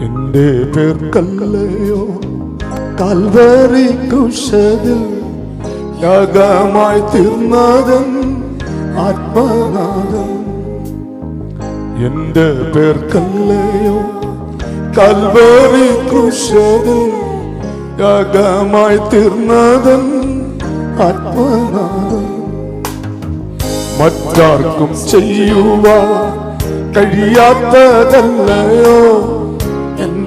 എന്റെ പേർക്കല്ലയോ? കൽവറി കുശതിൽ യാഗമായി തീർന്നതൻ ആത്മനാഥൻ എന്റെ പേർക്കല്ലയോ? കൽവറി കുശതിൽ യാഗമായി തീർന്നതൻ ആത്മനാഥൻ മറ്റാർക്കും ചെയ്യുവാൻ കഴിയാത്തതല്ലയോ?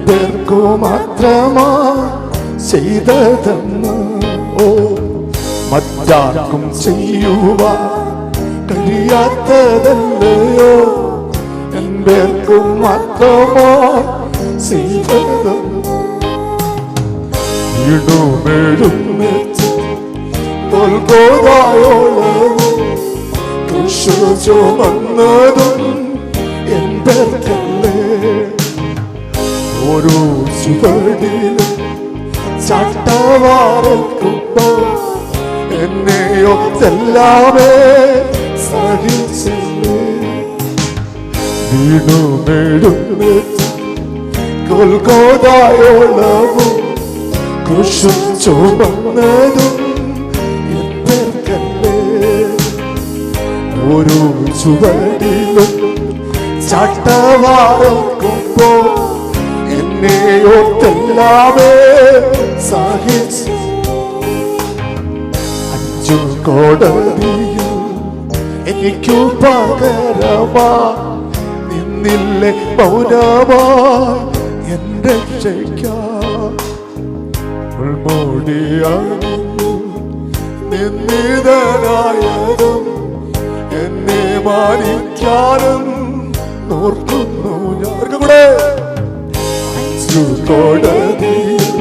എന്റെർക്കു മാത്രമാ ചെയ്തതെന്ന്. ഓ മറ്റാർക്കും ചെയ്യുവാൻ കഴിയാത്തതല്ലയോ? എന്തേർക്കും മാത്രമാ ചെയ്തതെന്ന് വീടുമെഴുന്നേറ്റ് തോൽക്കോതായോളവും കുശു ചുമന്നതും ചട്ടവാറക്കുമ്പോ എന്നെയൊത്തെല്ലാമേ സഹിച്ചല്ലേ വീണുമെഴുന്നേറ്റ് കൊൽക്കോതായോളവും കുശും ചുമന്നതും ഓരോ ചുവടിലും ഒരു സഹിച്ചു അഞ്ചു കോടതിയിൽ എനിക്കു പകരമാ നിന്നില്ലേ മൗനമായി എന്റെ നിന്നിതനായതും എന്നെ മാനിക്കാനും കൂടെ കോടതിയിൽ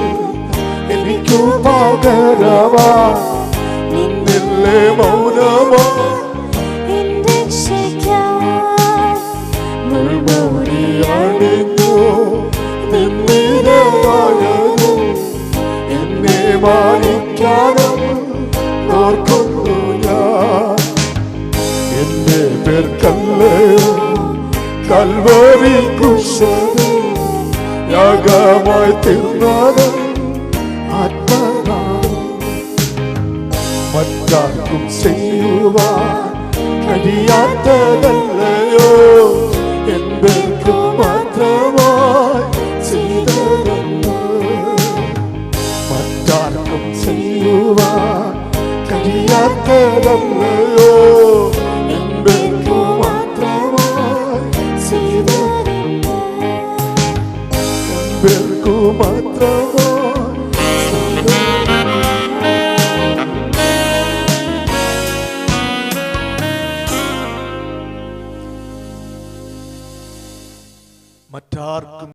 എനിക്കു പകരവാ നിന്നില്ലേ മൗനമാ ഉൾമൂടിയാണെന്നു നിന്നിതനായതും എന്നെ മാനിക്കാനും ഓർക്കുന്നു ഞാൻ. എന്റെ പേർക്കല്ലയോ കൽവറി കുശത് യാഗമായി തീർന്നത് ആത്മനാഥം മറ്റാർക്കും ചെയ്യുവാൻ കഴിയാത്തതല്ലയോ എന്തെങ്കിലും മാത്രമായി ചെയ്തതെന്ന് മറ്റാർക്കും ചെയ്യുവാൻ കഴിയാത്തതല്ലയോ മറ്റാർക്കും